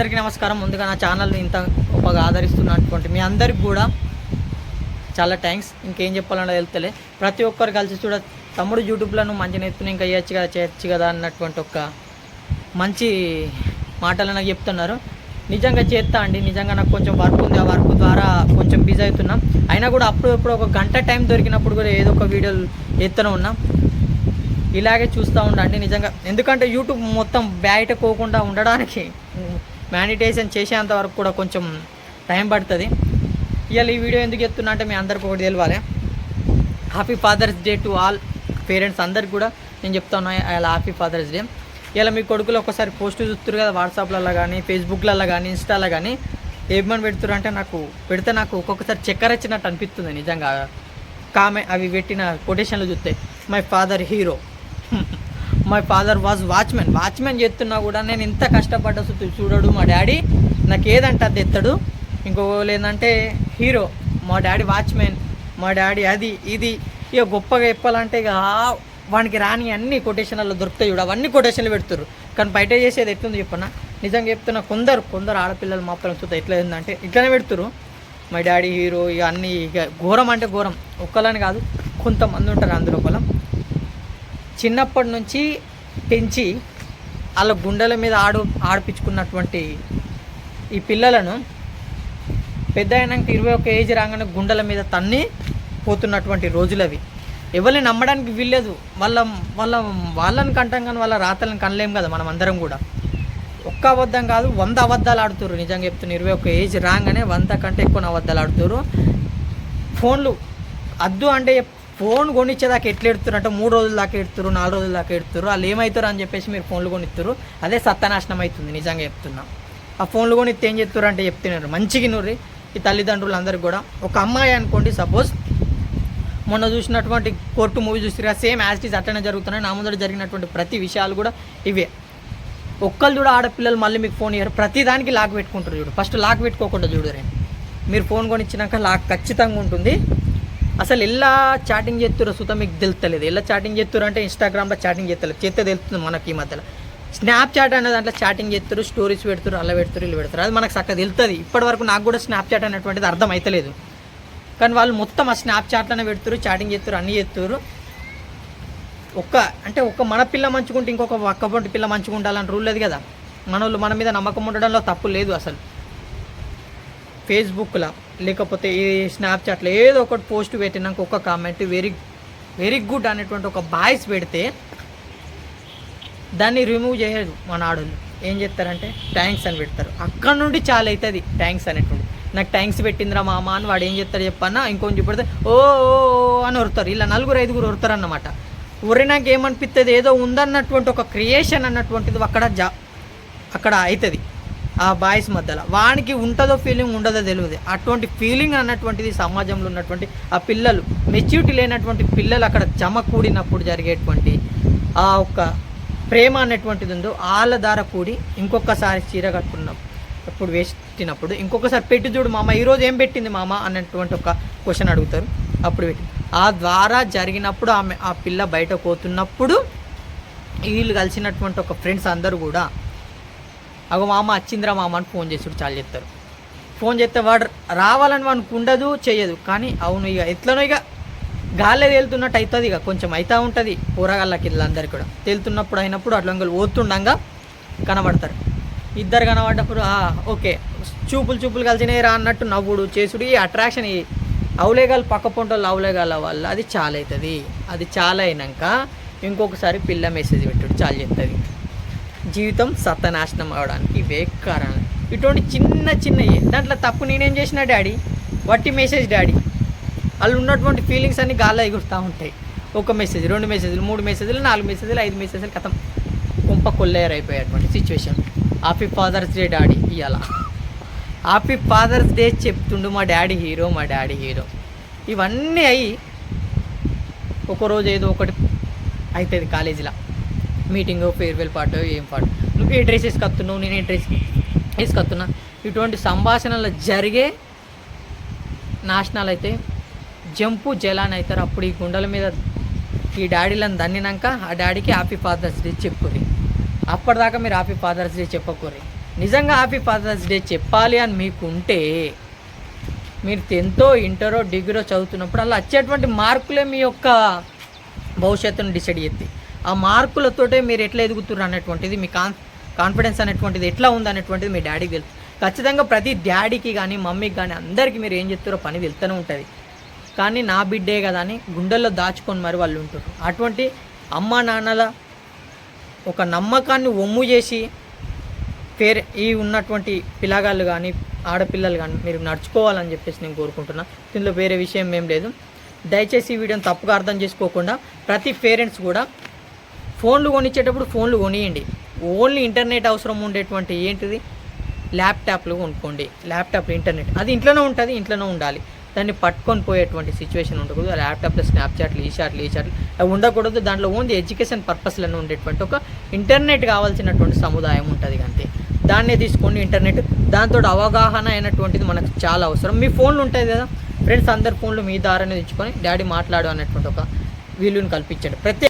అందరికీ నమస్కారం. ముందుగా నా ఛానల్ని ఇంత గొప్పగా ఆదరిస్తున్నటువంటి మీ అందరికి కూడా చాలా థ్యాంక్స్ ఇంకేం చెప్పాలన్నా వెళ్తలే. ప్రతి ఒక్కరు కలిసి చూడ తమ్ముడు యూట్యూబ్లో నువ్వు నెత్తున ఇంకా చేయొచ్చు కదా చేయొచ్చు కదా అన్నటువంటి ఒక మంచి మాటలు నాకు చెప్తున్నారు. నిజంగా చేస్తా అండి. నిజంగా నాకు కొంచెం వర్క్ ఉంది. ఆ వర్క్ ద్వారా కొంచెం బిజీ అవుతున్నాం. అయినా కూడా అప్పుడప్పుడు ఒక గంట టైం దొరికినప్పుడు కూడా ఏదో ఒక వీడియోలు ఎత్తున ఉన్నాం. ఇలాగే చూస్తూ ఉండండి. నిజంగా ఎందుకంటే యూట్యూబ్ మొత్తం బయట పోకుండా ఉండడానికి మ్యానిటేషన్ చేసేంత వరకు కూడా కొంచెం టైం పడుతుంది. ఇవాళ ఈ వీడియో ఎందుకు చెప్తున్నా అంటే మీ అందరికి ఒకటి తెలియాలి happy father's day to all parents అందరికి కూడా నేను చెప్తాను ఇలా హ్యాపీ ఫాదర్స్ డే ఇలా మీ కొడుకులు ఒకసారి పోస్ట్ చూస్తారు కదా వాట్సాప్లలో కానీ ఫేస్బుక్లలో కానీ ఇన్స్టాలో కానీ ఏమని పెడుతున్నారు అంటే నాకు పెడితే నాకు ఒక్కొక్కసారి చక్కెర వచ్చినట్టు అనిపిస్తుంది నిజంగా. కామె అవి పెట్టిన కొటేషన్లు చూస్తే my father hero my father was watchman watchman చేస్తున్నా కూడా నేను ఇంత కష్టపడ్డ చూడడు మా డాడీ. నాకు ఏదంటే అది ఎత్తడు. ఇంకో ఏంటంటే హీరో. మా డాడీ వాచ్మెన్ మా డాడీ అది ఇది. ఇక గొప్పగా చెప్పాలంటే ఇక వానికి రాని అన్ని కొటేషన్లలో దొరుకుతాయి చూడు. అవన్నీ కొటేషన్లు పెడుతున్నారు కానీ బయట చేసేది ఎట్లుంది చెప్పన్నా నిజంగా చెప్తున్నా కొందరు కొందరు ఆడపిల్లలు మాత్రం చూస్తే ఎట్లా ఏంటంటే ఇట్లనే పెడుతురు మా డాడీ హీరో ఇక అన్నీ ఇక ఘోరం అంటే ఘోరం. ఒక్కలని కాదు కొంతమంది ఉంటారు అందులోపల చిన్నప్పటి నుంచి పెంచి వాళ్ళ గుండెల మీద ఆడు ఆడిపించుకున్నటువంటి ఈ పిల్లలను పెద్ద అయినాక ఇరవై ఒక ఏజ్ రాగానే గుండెల మీద తన్ని పోతున్నటువంటి రోజులు అవి. ఎవరిని నమ్మడానికి వీల్లేదు. వాళ్ళ వాళ్ళ వాళ్ళని కంటాం కానీ వాళ్ళ రాతలను కనలేం కదా మనం అందరం కూడా. ఒక్క అబద్ధం కాదు వంద అబద్ధాలు ఆడుతుర్రు. నిజంగా చెప్తున్నా ఇరవై ఒక ఏజ్ రాగానే వంద కంటే ఎక్కువ అబద్ధాలు ఆడుతుర్రు. ఫోన్లు అద్దు అంటే ఫోన్ కొనిచ్చేదాకా ఎట్లా ఎడుతురు అంటే మూడు రోజుల దాకా ఎడుతురు నాలుగు రోజుల దాకా ఎడుతురు వాళ్ళు ఏమవుతారు అని చెప్పేసి మీరు ఫోన్లు కొనిస్తారు అదే సత్యనాశనం అవుతుంది నిజంగా చెప్తున్నా. ఆ ఫోన్లు కొనిస్తే ఏం చెప్తారు అంటే చెప్తున్నారు. మంచిగా నూరి ఈ తల్లిదండ్రులు అందరికి కూడా. ఒక అమ్మాయి అనుకోండి సపోజ్ మొన్న చూసినటువంటి కోర్టు మూవీ చూసిరా సేమ్ యాజ్ ఇస్ అట్లనే జరుగుతున్నాయి. నా ముందర జరిగినటువంటి ప్రతి విషయాలు కూడా ఇవే. ఒక్కళ్ళు చూడ ఆడపిల్లలు మళ్ళీ మీకు ఫోన్ ఇయ్యారు. ప్రతి దానికి లాక్ పెట్టుకుంటారు చూడు. ఫస్ట్ లాక్ పెట్టుకోకుండా చూడరే మీరు ఫోన్ కొనిచ్చినాక లాక్ ఖచ్చితంగా ఉంటుంది. అసలు ఎలా చాటింగ్ చేస్తురో సుతం మీకు తెలుస్తలేదు ఎలా చాటింగ్ చేస్తురు అంటే ఇన్స్టాగ్రామ్లో చాటింగ్ చేస్తలేదు. చేస్తే తెలుస్తుంది మనకి ఈ మధ్యలో. స్నాప్చాట్ అనే దాంట్లో చాటింగ్ చేస్తారు స్టోరీస్ పెడుతారు అలా పెడతారు ఇలా పెడతారు అది మనకు చక్కగా తెలుస్తుంది ఇప్పటి వరకు నాకు కూడా స్నాప్చాట్ అనేటువంటిది అర్థం అవుతలేదు కానీ వాళ్ళు మొత్తం ఆ స్నాప్చాట్లోనే పెడతారు చాటింగ్ చేస్తారు అన్నీ చేస్తారు ఒక్క అంటే ఒక్క మన పిల్ల మంచుకుంటే ఇంకొక ఒక్క పొంటి పిల్ల మంచిగా ఉండాలని రూల్ లేదు కదా. మన వాళ్ళు మన మీద నమ్మకం ఉండడంలో తప్పు లేదు అసలు. ఫేస్బుక్లో లేకపోతే ఈ స్నాప్చాట్లో ఏదో ఒకటి పోస్ట్ పెట్టినాక ఒక కామెంట్ వెరీ వెరీ గుడ్ అనేటువంటి ఒక బాయ్స్ పెడితే దాన్ని రిమూవ్ చేయదు మన ఆడోళ్ళు. ఏం చేస్తారంటే థ్యాంక్స్ అని పెడతారు. అక్కడ నుండి చాలా అవుతుంది థ్యాంక్స్ అనేటువంటి. నాకు థ్యాంక్స్ పెట్టిందిరా మామ అని వాడు ఏం చెప్తారు చెప్పన్నా ఇంకొంచెం చూపెడితే ఓ ఓ, అని ఒరుతారు. ఇలా నలుగురు ఐదుగురు ఒరుతారు అన్నమాట ఉరి నాకు ఏమనిపిస్తుంది ఏదో ఉందన్నటువంటి ఒక క్రియేషన్ అన్నటువంటిది అక్కడ జా అక్కడ అవుతుంది. ఆ బాయ్స్ మధ్యలో. వానికి ఉంటుందో ఫీలింగ్ ఉండదో తెలియదు. అటువంటి ఫీలింగ్ అన్నటువంటిది సమాజంలో ఉన్నటువంటి ఆ పిల్లలు మెచ్యూరిటీ లేనటువంటి పిల్లలు అక్కడ జమ కూడినప్పుడు జరిగేటువంటి ఆ ఒక్క ప్రేమ అనేటువంటిది ఉందో వాళ్ళ ద్వారా కూడి ఇంకొకసారి చీర కట్టుకున్నప్పుడు అప్పుడు వేసినప్పుడు ఇంకొకసారి పెట్టి చూడు మామ ఈరోజు ఏం పెట్టింది మామ అన్నటువంటి ఒక క్వశ్చన్ అడుగుతారు. అప్పుడు పెట్టి ఆ ద్వారా జరిగినప్పుడు ఆమె ఆ పిల్ల బయట పోతున్నప్పుడు వీళ్ళు కలిసినటువంటి ఒక ఫ్రెండ్స్ అందరూ కూడా అగో మామ వచ్చిందిరా మామ అని ఫోన్ చేసుడు చాలు చెప్తారు. ఫోన్ చేస్తే వాడు రావాలని మనకు ఉండదు చేయదు కానీ అవును ఇక ఎట్లనో ఇక గాలి తేలుతున్నట్టు అవుతుంది ఇక కొంచెం అవుతూ ఉంటుంది పోరగాళ్ళకి వీళ్ళందరికీ కూడా. తేలుతున్నప్పుడు అయినప్పుడు అట్లా పోతుండగా ఓతుండగా కనబడతారు. ఇద్దరు కనబడ్డప్పుడు ఓకే చూపులు చూపులు కలిసినాయి రా అన్నట్టు నవ్వుడు చేసుడు ఈ అట్రాక్షన్ ఈ అవులేగాలు పక్క పొంటలు అవులేగాల వల్ల అది చాలా అవుతుంది అది చాలా అయినాక ఇంకొకసారి పిల్ల మెసేజ్ పెట్టుడు చాలా చెప్తుంది. జీవితం సత్యనాశనం అవడానికి ఇవే కారణం ఇటువంటి చిన్న చిన్నవి దాంట్లో తప్పు నేనేం చేసిన డాడీ? వట్టి మెసేజ్ డాడీ. వాళ్ళు ఉన్నటువంటి ఫీలింగ్స్ అన్ని గాల్లో ఎగురుతూ ఉంటాయి. ఒక మెసేజ్ రెండు మెసేజ్లు మూడు మెసేజ్లు నాలుగు మెసేజ్లు ఐదు మెసేజ్లు కథం కుంప Kolleru అయిపోయేటువంటి situation happy father's day daddy ఇవాళ హ్యాపీ ఫాదర్స్ డే చెప్తుండు మా డాడీ హీరో మా డాడీ హీరో. ఇవన్నీ అయ్యి ఒకరోజు ఏదో ఒకటి అవుతుంది కాలేజీలో. మీటింగ్ ఫేర్వెల్ పాట ఏం పాట. నువ్వు ఏ డ్రెస్ వేసుకొస్తున్నావు నేను ఏ డ్రెస్ వేసుకొస్తున్నా ఇటువంటి సంభాషణలు జరిగే నాశనాలు అయితే జంపు జలాన్ అవుతారు అప్పుడు ఈ గుండెల మీద ఈ డాడీలను దన్నినాక ఆ డాడీకి హ్యాపీ ఫాదర్స్ డే చెప్పుకోరి అప్పటిదాకా మీరు హ్యాపీ ఫాదర్స్ డే చెప్పకూరి నిజంగా హ్యాపీ ఫాదర్స్ డే చెప్పాలి అని మీకు ఉంటే మీరు టెన్తో ఇంటరో డిగ్రీలో చదువుతున్నప్పుడు అలా వచ్చేటువంటి మార్కులే మీ యొక్క భవిష్యత్తును డిసైడ్ చేస్తాయి. ఆ మార్కులతోటే మీరు ఎట్లా ఎదుగుతున్నారు అన్నటువంటిది మీ కాన్ కాన్ఫిడెన్స్ అనేటువంటిది ఎట్లా ఉంది అనేటువంటిది మీ డాడీకి తెలుసు. ఖచ్చితంగా ప్రతి డాడీకి కానీ మమ్మీకి కానీ అందరికీ మీరు ఏం చెప్తారో పని వెళ్తూనే ఉంటుంది. కానీ నా బిడ్డే కదా అని గుండెల్లో దాచుకొని మరి వాళ్ళు ఉంటారు అటువంటి అమ్మ నాన్నల ఒక నమ్మకాన్ని ఒమ్ము చేసి పేరు ఈ ఉన్నటువంటి పిల్లగాళ్ళు కానీ ఆడపిల్లలు కానీ మీరు నడుచుకోవాలని చెప్పేసి నేను కోరుకుంటున్నా. దీనిలో వేరే విషయం ఏం లేదు. దయచేసి ఈ వీడియోని తప్పుగా అర్థం చేసుకోకుండా ప్రతి పేరెంట్స్ కూడా ఫోన్లు కొనిచ్చేటప్పుడు ఫోన్లు కొనియండి. ఓన్లీ ఇంటర్నెట్ అవసరం ఉండేటువంటి ఏంటిది? ల్యాప్టాప్లు కొనుక్కోండి. ల్యాప్టాప్లు ఇంటర్నెట్. అది ఇంట్లోనే ఉంటుంది ఇంట్లోనే ఉండాలి. దాన్ని పట్టుకొని పోయేటువంటి సిచ్యువేషన్ ఉండకూడదు. ల్యాప్టాప్లో స్నాప్చాట్లు ఈ షాట్లు ఈ షాట్లు అవి ఉండకూడదు. దాంట్లో ఓన్లీ ఎడ్యుకేషన్ పర్పస్లను ఉండేటువంటి ఒక ఇంటర్నెట్ కావాల్సినటువంటి సముదాయం ఉంటుంది అంతే. దాన్నే తీసుకోండి ఇంటర్నెట్ దాంతో అవగాహన అయినటువంటిది మనకు చాలా అవసరం. మీ ఫోన్లు ఉంటాయి కదా? ఫ్రెండ్స్ అందరి ఫోన్లు మీ దారానే తెచ్చుకొని డాడీ మాట్లాడు అన్నటువంటి ఒక వీలుని కల్పించండి. ప్రతి